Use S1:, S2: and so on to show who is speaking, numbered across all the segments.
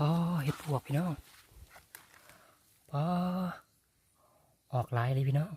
S1: พอเห็ดปวกพี่น้องพอออกลายเลยพี่น้อง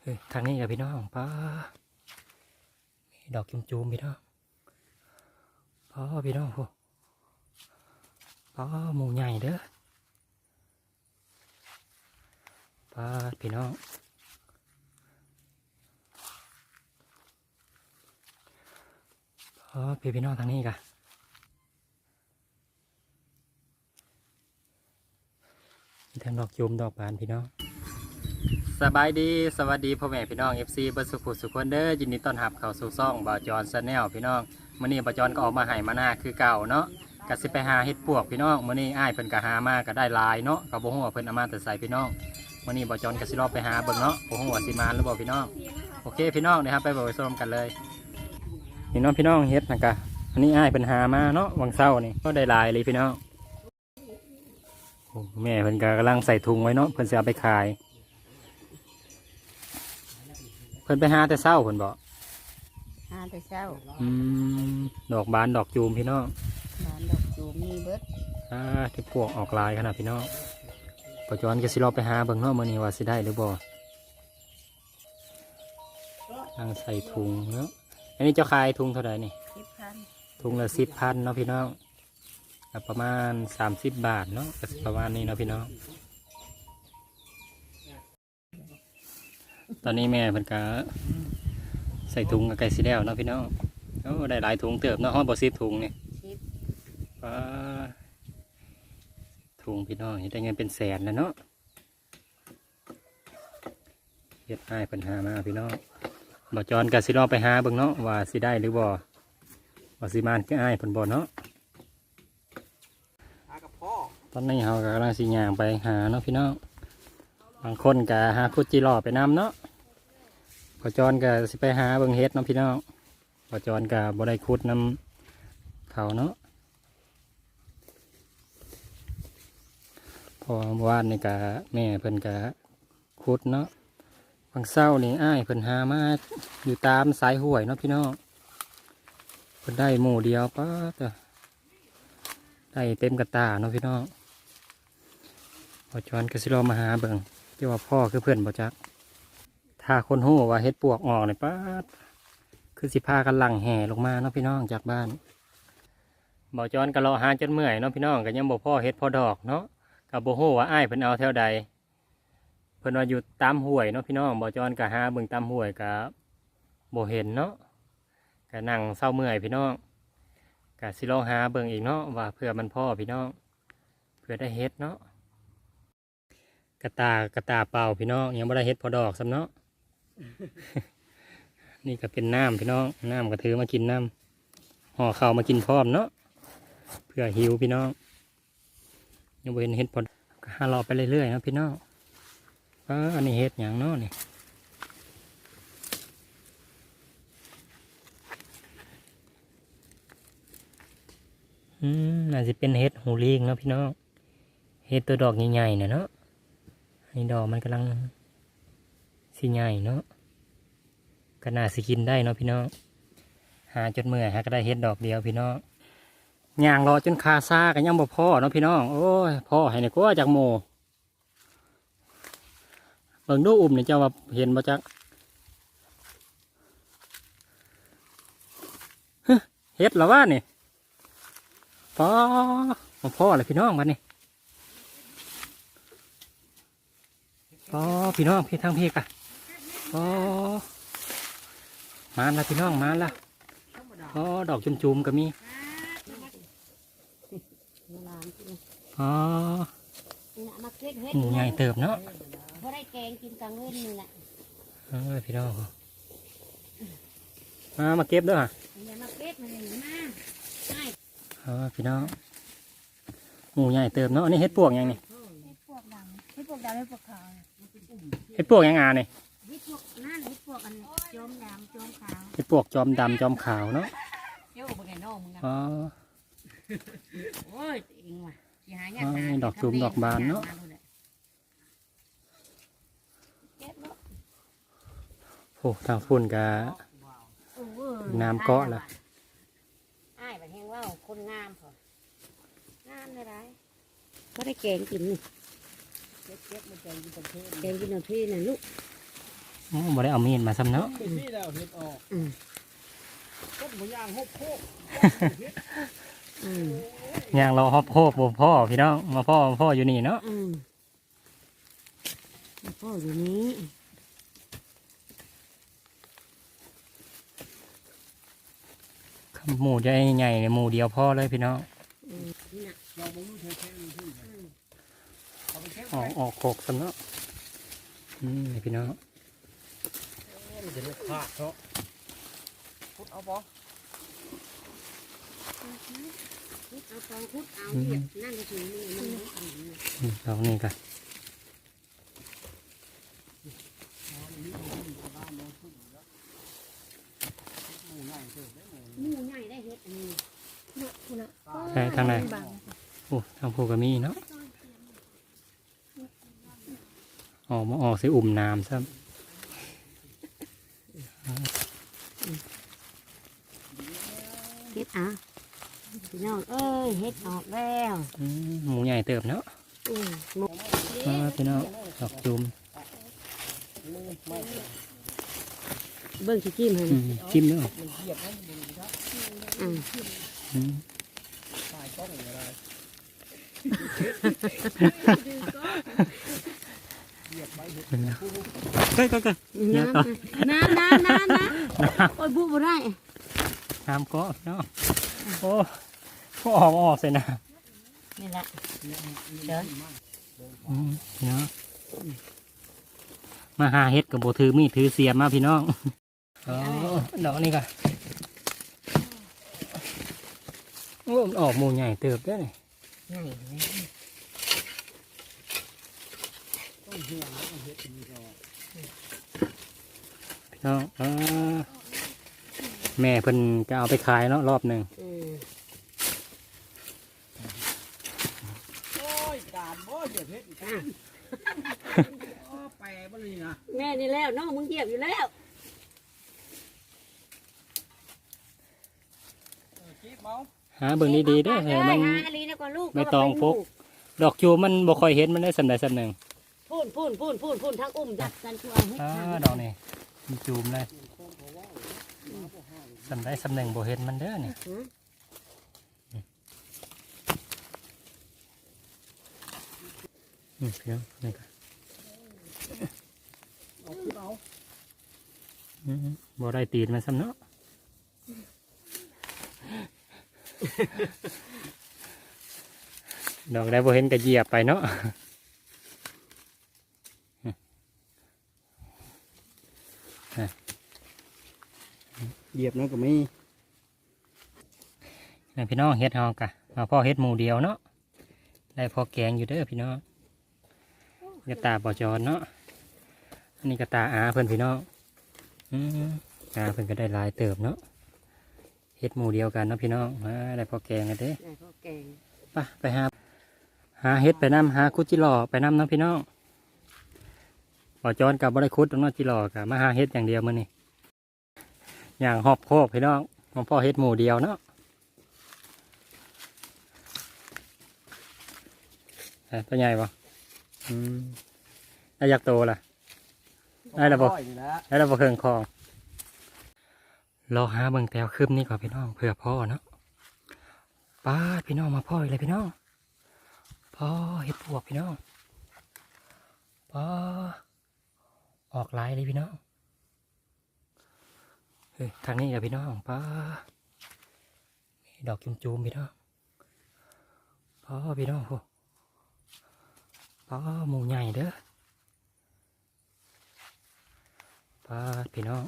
S1: เฮ้ยทางนี้กับพี่น้องพอดอกจุ่มๆพี่น้องพอพี่น้องพอพอหมูใหญ่เด้อพอพี่น้องพอพี่พี่น้องทางนี้กะ มีทั้งดอกจุมดอกบานพี่น้องสบายดีสวัสดีพ่อแม่พี่น้อง FC เบิร์สุขุสุขคนเด้อยินดีต้อนรับเข้าสู่ซ่องบาจอนซแนลพี่น้องมื้อนี้บาจอนก็ออกมาให้มาหน้าคือเก่าเนาะก็สิไปหาเฮ็ดปวกพี่น้องมื้อนี้อ้ายเพิ่นก็หามาก็ได้ลายเนาะก็บ่ฮู้ว่าเพิ่นเอามาแต่ใส่พี่น้องมื้อนี้บาจอนก็สิรอบไปหาเบิ่งเนาะบ่ฮู้ว่าสิมาหรือบ่พี่น้องโอเคพี่น้องนะครับไปเบิ่งไปชมกันเลยนี่น้องพี่น้องเฮ็ดนะกะอันนี้อ้ายเพิ่นหามาเนาะวังเช้านี่ก็ได้ลายเลยพี่น้อง แม่เพิ่นก็กำลังใส่ถุงไว้เนาะเพิ่นจะเอาไปขาย เพิ่นไปหาแต่เศร้าเพิ่นบอก
S2: หาแต่เช้า
S1: อืมดอกบานดอกจูมพี่น้อง
S2: บ้านดอกจูมมีเบิด
S1: อ่าที่พวกออกลายขนาดพี่น้องปัจจุบันก็สิรอไปหาเบิ่งเนาะมื้อนี้ว่าสิได้หรือบ่กำลังใส่ถุงเนาะอันนี้เจ้าขายถุงเท่าไหร่นี่
S2: สิบพัน
S1: ถุงละสิบพันเนาะพี่น้องก็ ประมาณสามสิบบาทเนาะประมาณนี้เนาะพี่น้องตอนนี้แม่เพิ่นก็ใส่ถุงกับไก่สีแล้วเนาะพี่น้องโอ้ได้หลายถุงเติบเนาะห้องบอซิบถุงนี่
S2: สิบ
S1: ป้าถุงพี่น้องเฮ็ดได้เงินเป็นแสนแล้วเนาะเฮ็ดให้ปัญหามาพี่น้องบ่จอนกับสิรอไปหาเบิ่งเนาะว่าสิได้หรือบ่ว่าสิมานคืออ้ายเพิ่นบ่เนาะ ตอนนี้เรากำลังสิย่างไปหาเนาะพี่น้องบางคนก็หาคุดจีรอไปนำเนาะพอจอนก็สิไปหาเบิ่งเฮ็ดเนาะพี่น้องพอจอนก็บ่ได้คุดนำเขาเนาะพอวานนี่ก็แม่เพิ่นก็คุดเนาะบางเศร้านี่อ้ายเพิ่นหามาอยู่ตามสายห้วยเนาะพี่น้องเพิ่นได้หมู่เดียวป้าแต่ได้เต็มกระตาเนาะพี่น้อง อจอนกสิรอมาหาเบิ่งที่ว่าพ่อคือเพื่อนบ่จักถ้าคนหู้ว่าเฮ็ดปวกออกเนี่ยป้าคือสิพากันหลังแห่ลงมาเนาะพี่น้องจากบ้านบ่จอนก็รอหาจนเมื่อยเนาะพี่น้องก็ยังบ่พ่อเฮ็ดพอดอกเนาะก็บ่ฮู้ว่าอ้ายเพิ่นเอาแถวใดเพิ่นว่าอยู่ตามห้วยเนาะพี่น้องบ่จอนก็หาเบิ่งตามห้วยก็บ่เห็นเนาะก็นั่งเศร้าเมื่อยพี่น้องกะสิลอหาเบิ่งอีกเนาะว่าเพื่อมันพ่อพี่น้อง เพื่อได้เฮ็ดเนาะ กระตากระตาเปล่าพี่น้องยังไม่ได้เฮ็ดพอดอกซ้ำเนาะ นี่ก็เป็นน้ำพี่น้องน้ำก็ถือมากินน้ำห่อข้าวมากินพร้อมเนาะเพื่อหิวพี่น้องยังบ่เห็นเฮ็ดพอก็หารอไปเรื่อยๆเนาะพี่น้องว่าอันนี้เฮ็ดอย่างเนาะนี่อืมอาจจะเป็นเห็ดหูลิงเนาะพี่น้องเห็ดตัวดอกใหญ่ๆเนี่ยเนาะอั นนี้ดอกมันกำลังสีใหญ่เนาะก็น่าสกินได้เนาะพี่น้องหาจนเมื่อยหาก็ได้เห็ดดอกเดียวพี่น้องย่างรอจนคาซากันยังบ่พ่อเนาะพี่น้องโอ้ยพ่อให้เนี่ยก็จากโมเบิ่งดูอุ่มเนี่ยเจ้าว่าเห็นบ่จักฮะเห็ดเหรอวะนี่พ่อมาพ่อเลยพี่น้องมานี่ พ่อพี่น้องพี่ทางพี่กะพ่อมาละพี่น้องมาละพ่อดอกจุ่มๆก็มี
S2: เวลากิน
S1: อ๋อ
S2: นี่นะมาเก็บเฮ็ด
S1: หมูใหญ่เติบเนาะ
S2: บ่ได้แกงกินกลางเว้นนี่แหละ
S1: เออพี่น้องมามาเก็บเด้วยฮะ
S2: อย่ามาเก็บมันนี่มาใช่
S1: เออพี่น้องหมูใหญ่เติบเนาะอันนี้เฮ็ดปวกยังนี่
S2: เฮ็ดพวกดำเฮ็ดพวกดำเฮ็ดพวกขาว
S1: เฮ็ดปวกยังอ่านี่
S2: เฮ็ดพวกนั่นเฮ็ดพวกอันโจมดำโจมขาว
S1: เฮ็ดปวกจอมดำจอมขาวเนาะ
S2: เดี๋ยวบ่ไงน้องมึงนะ
S1: อ๋อ
S2: โอ้ยเองว่ะสิหายาก
S1: อ๋อนี่ดอกจูมดอกบานเนาะ
S2: เก็บเนาะ
S1: โอ้ทางฝุ่นกะ
S2: โอ้ย
S1: น้ำเกาะล่ะ
S2: อ้ายบัดแฮงว่าคนงามพองามเลยได้ก็ได้แกงกินนี่
S3: เก็บเก็บมาแกงกินตะเคียน
S2: แกงกินเอาที่น่ะลูก
S1: โอ้บ่ได้เอามีดมาซ้ำเนาะ
S3: เป็นที่แล้วเห็ดออก
S2: อืม
S3: ต้นหมูย่างหกโคก
S2: อืม
S1: ย่างรอฮอบโคบบ่พ่อพี่น้องมาพ่อมาพ่ออยู่นี่เนาะ
S2: อืมพ่ออยู่นี้
S1: หมูจะใหญ่ๆเนี่ยหมูเดียวพ่อเลยพี่น้อง
S2: อืมนี่น่ะ
S3: ลองมาดูเทเทนี่ที่เอาไปเก็บ
S1: ออกออกโคกซ้ำเนาะอืมนี่พี่น้อง
S3: มันจะลูกขาดเนาะพุดเอาบ่
S2: คุดเอาฟองคุดเอาเหยียบนั่นก็ถึงนี่มันรู้อันนั้นน่ะ
S1: อืมเอานี่กัน
S3: หมูง่ายเถอะได้หมู
S2: หมูใหญ่ได้เฮ็ดอันนี้
S1: ใช่ทางไหนโอ้ทางผูกก็มีเนาะ ออกมาออกสิอุ่มน้ำซ้
S2: เฮ็ดอะพี่น้องเอ้ยเฮ็ดออกแล้วำ
S1: อืมหมูใหญ่เติบเนาะ
S2: อืมหมู
S1: มาพี่น้องดอกจุ่ม
S2: เบิ่งสิจิ้มให้
S1: อืมจิ้มเนาะ
S3: มันเหยียบให้มันดูครับ
S2: อืม
S1: อืม
S3: ตายกล้องอะไรเหยียบไปเห็ด
S1: เก้ยเก้ยเก้ยเนี่ย
S2: น้ำ
S1: ต่อ
S2: น้ำน้ำน้ำน้ำโอ้ยบุบ่ได้
S1: น้ำก็พี่น้องโอ้ก็ออกมาออกใส่น้
S2: นี่แหละเดี๋ยวำ
S1: อืมพี่น้องมาหาเฮ็ดกับโบถือมีดถือเสียมมาพี่น้องอ๋อดอกนี่ก่ะโอ้มันออกหมูใหญ่เติบได้อนี่
S2: นี่
S3: ต้องเหี่ยวแล้วก็เห็ดมีก็
S1: พี่น้องอ่าแม่เพิ่นก็เอาไปขายเนาะรอบหนึ่ง
S2: อืม
S3: โอ้ยการบ่เหยียบเห็ดอีก
S2: อะ
S3: อ๋อแปรบ่เลยนะ
S2: แม่นี่แล้วน้องมึงเหยียบอยู่แล้ว
S3: เออคีบเมา
S1: หาเบิ่งดีๆเด้อให้มัน
S2: หาอันนี้นะก่อนลูก
S1: ไม่ต้องพก ดอกจูมันบ่ค่อยเห็นมันได้สำใดสำหนึ่ง
S2: พูนพูนพูนพูนพูนทั้งอุ้มจับกันชัวให้
S1: อ่า
S2: ทำ
S1: ดอกนี่มันจูมเลยสำใดสำหนึ่งบ่เห็นมันเด้อนี่
S2: หือ
S1: อืมพี่น้องนี่ก็
S3: เอาขึ้นเอา
S1: อืมบ่ได้ตีนมันซ้ำเนาะดอกได้บ่เห็นก็เหยียบไปเนาะ
S3: เหยียบนั่นก็มี
S1: นี่พี่น้องเฮ็ดเฮากะมาพ่อเฮ็ดหมูเดียวเนาะได้พอแกงอยู่เด้อพี่น้องกระตาบ่จอนเนาะอันนี้กระตาอาเพิ่นพี่น้องอืมอาเพิ่นก็ได้หลายเติบเนาะเฮ็ดหมูเดียวกันเนาะพี่น้องมาได้พอแกงกันเด้
S2: ได้พ่อแกง
S1: ไปไปหาหาเฮ็ดไปน้ำหาคุดจิหล่อไปน้ำเนาะพี่น้องบ่จอนกับบ่ได้คุดตรงเนาะจิหล่อกับมาหาเฮ็ดอย่างเดียวมื้อนี้ อย่างหอบโคกพี่น้องของพ่อเฮ็ดหมูเดียวเนาะเอ้ยตัวใหญ่ปะอืมได้ยักษ์โตล่ะ ได้ระบบ
S3: ร้อยนี่แหละ
S1: ได้เราบ่เครื่องคองรอหาเบิ่งแถวคืบนี่ก่อนพี่น้องเผื่อพ่อเนาะป้าดพี่น้องมาพ่ออีกเลยพี่น้องพ่อเห็ดปวกพี่น้องป้าออกลายเลยพี่น้อง เฮ้ยทางนี้กับพี่น้องป้ามีดอกจุ่มพี่น้องป้าพี่น้องป้าหมูใหญ่เด้อปาพี่น้อง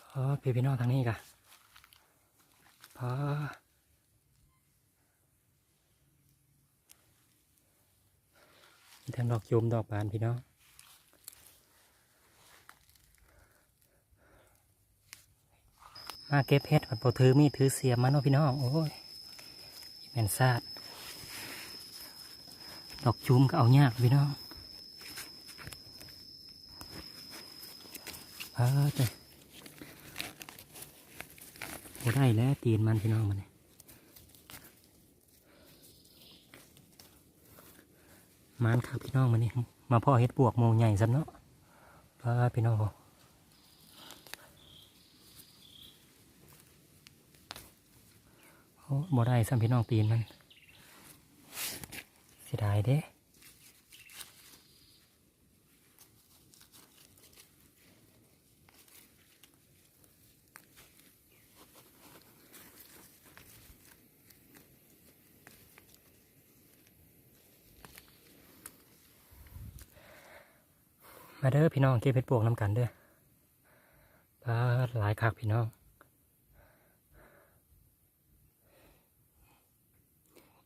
S1: ปาพี่พี่น้องทางนี้กะปาดมี ทำดอกยูมดอกบานพี่น้องมาเก็บเพชรพอถือมีถือเสียมมาเนาะพี่น้องโอ้ยแมนซาดดอกจูมก็เอายากพี่น้องเออเจ้บ่ได้แล้วตีนมันพี่น้องมันนี่ย มันครับพี่น้องมันนี่มาพ่อเฮ็ดปวกโมงใหญ่ซ้ำเนาะพาพี่น้องพอโอ้บ่ได้ซ้ำพี่น้องตีนมันเสียดายเด้ มาเด้อพี่น้องเก็บเพชรปวกน้ำกันเด้อปลาหลายคักพี่น้อง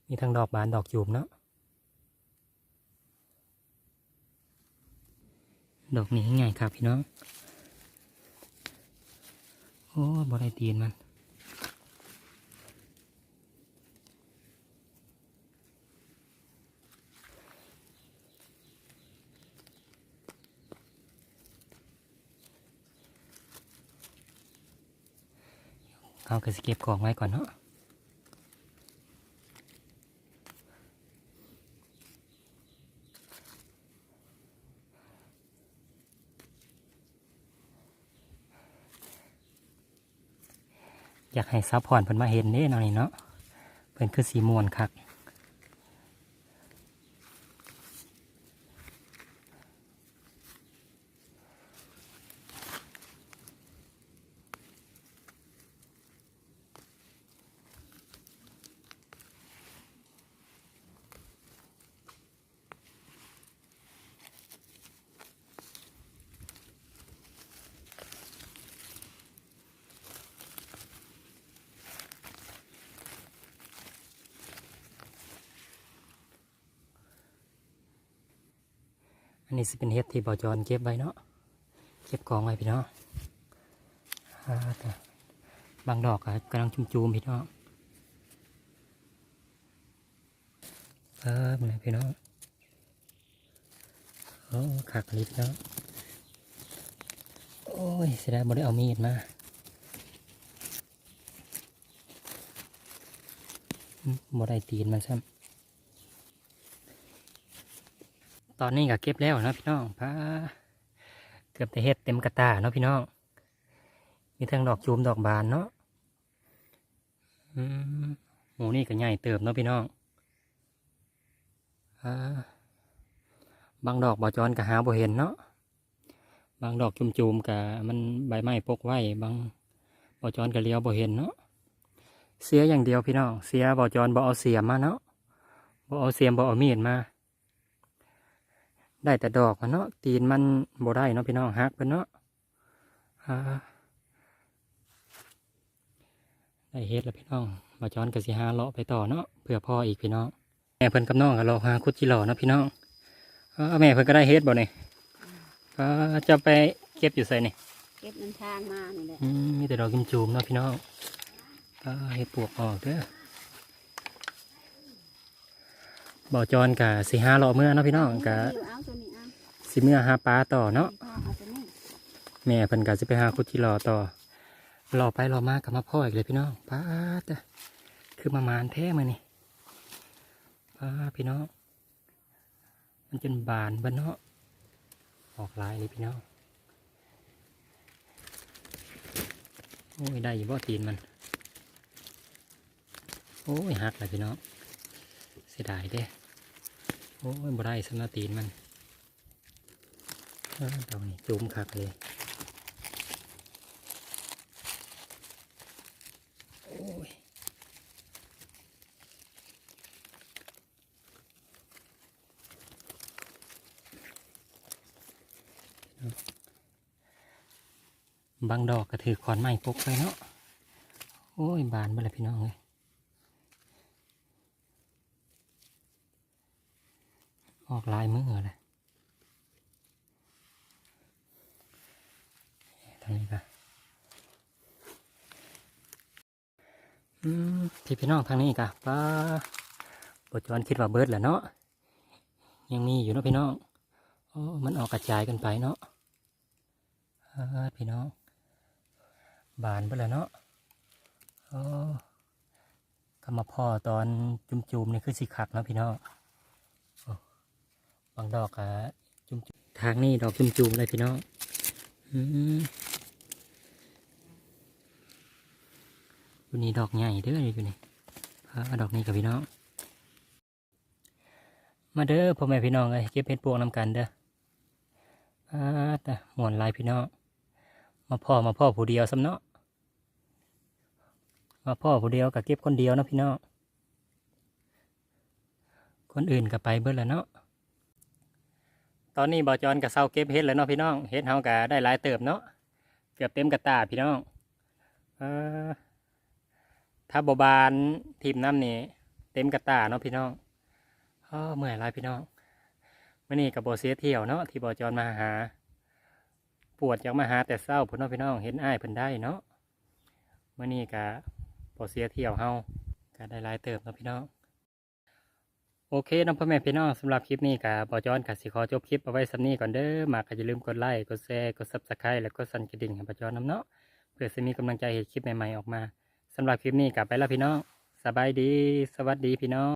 S1: มีทั้งดอกบานดอกจูบเนาะ ดอกนี้ไงครับพี่น้อง โอ้บ่ไดตีนมัน เอากระสเก็บของไว้ก่อนเนาะอยากให้ซับพอร์ตเพิ่นมาเห็นเด้หน่อยเนาะเพิ่นคือสีมวนคัก นนี้สิเป็นเห็ดที่บ่อจอนเก็บไว้เนาะ เก็บกองไว้พี่เนาแต่บางดอกกำลังจุ่มๆพี่น้องเออมาเลยพี่เน้องโอ้ขักลิบเนาะ โอ้ยเสียดายบ่ได้เอามีดมาบ่ได้ตีนมันซ้ำ ตอนนี้ก็เก็บแล้วนะพี่น้องพาเกือบจะเฮ็ดเต็มกระตาเนาะพี่น้อง มีทั้งดอกจูมดอกบานเนาะหมูนี่ก็ใหญ่เติบเนาะพี่น้องอบางดอกบอจอนก็หาบ่เห็นเนาะ บางดอกจุ่มๆกับมันใบไม้ปกไว้ บางบอจอนก็เลี้ยวบ่เห็นเนาะ เสียอย่างเดียวพี่น้อง เสียบอจอนบ่เอาเสียมมาเนาะบ่เอาเสียมบ่เอามีดมา ได้แต่ดอกมันเนาะตีนมันบ่ได้เนาะพี่น้องฮักเพิ่นเนาะอ่าได้เฮ็ดแล้วพี่น้องมาจอนกับสิหาเลาะไปต่อเนาะเพื่อพ่ออีกพี่น้องแม่เพิ่นกับน้องก็เลาะหาคุดจิหล่อเนาะพี่น้องอ่าแม่เพิ่นก็ได้เฮ็ดบ่เนี่ยอ่าจะไปเก็บอยู่ใส่นี่
S2: เก็บน้ำทางมานี่แหละ
S1: อืมมีแต่ดอกกิมจูมเนาะพี่น้องอ่าเฮ็ดปวกออกเด้อบ่จอนกับสิหาเลาะเมื่อเนาะพี่น้องกับ สิเมื่อหาปลาต่อเนาะแม่เพิ่นก็สิไปหาคุดที่รอต่อรอไปรอมากับมาพ่ออีกเลยพี่น้องป้าดอะคือมามานแท้มานี่ป้าพี่น้องมันจนบานบ้านเนาะออกลายเลยพี่น้องโอ้ยได้อยู่บ่ตีนมัน โอ้ยหักเลยพี่น้องเสียดายเด้โอ้ยบ่ได้สำหรับตีนมัน เออตรงนี้จุ่มคักเลยโอ้ยบางดอกก็ถือขอนไม้ปกไปเนาะ โอ้ย บานไปเลยพี่น้องเลยออกลายมือเลยทางนี้ก็ อืม พี่พี่น้องทางนี้กะป้าบทจอนคิดว่าเบิร์ดแหละเนาะยังมีอยู่เนาะพี่น้องโอ้มันออกกระจายกันไปเนาะพี่น้อง บานไปแล้วเนาะอ๋อก็มาพ่อตอนจุ่มๆนี่คือสิขักเนาะพี่น้องบางดอกอะจุ่มทางนี้ดอกจุ่มๆเลยพี่น้อง อืมอยู่นี่ดอกใหญ่เด้ออยู่นี่ดอกนี้กับพี่น้อง มาเด้อพ่อแม่พี่น้องเอ้ยเก็บเห็ดปวกนำกันเด้ออาแต่หมวนลายพี่น้อง มาพ่อมาพ่อผู้เดียวสำเนาะ มาพ่อผู้เดียวกับเก็บคนเดียวนะพี่น้อง คนอื่นก็ไปเบิดแล้วเนาะ ตอนนี้บอจอนกับเศร้าเก็บเห็ดแล้วเนาะพี่น้อง เห็ดเฮาก็ได้หลายเติบเนาะ เกือบเต็มกระตาพี่น้องเออ ถ้าบบานทีมน้ำนี่เต็มกระตาเนาะพี่น้องอ้อเมื่อยหลายพี่น้องมื่อนี้กับบเสียเที่ยวเนาะที่บอจอนมาหา ปวดอยากมาหาแต่เศร้าพุ่นเนาะพี่น้องเห็นอ้ายเพิ่นได้เนาะมื่อนี้กับบเสียเที่ยวเฮาก็ได้หลายเติบเนาะพี่น้องโอเคน้องพ่อแม่พี่น้องสำหรับคลิปนี้กับบอจอนกับสิขอจบคลิปเอาไว้สำนี้ก่อนเด้อมาก็อย่าลืมกดไลค์กดแชร์กดซับสไครต์และกดสั่นกระดิ่งให้บอจอนน้ำเนาะเพื่อจะมีกำลังใจเห็นคลิปใหม่ๆออกมา สำหรับคลิปนี้กลับไปแล้วพี่น้อง สบายดี สวัสดีพี่น้อง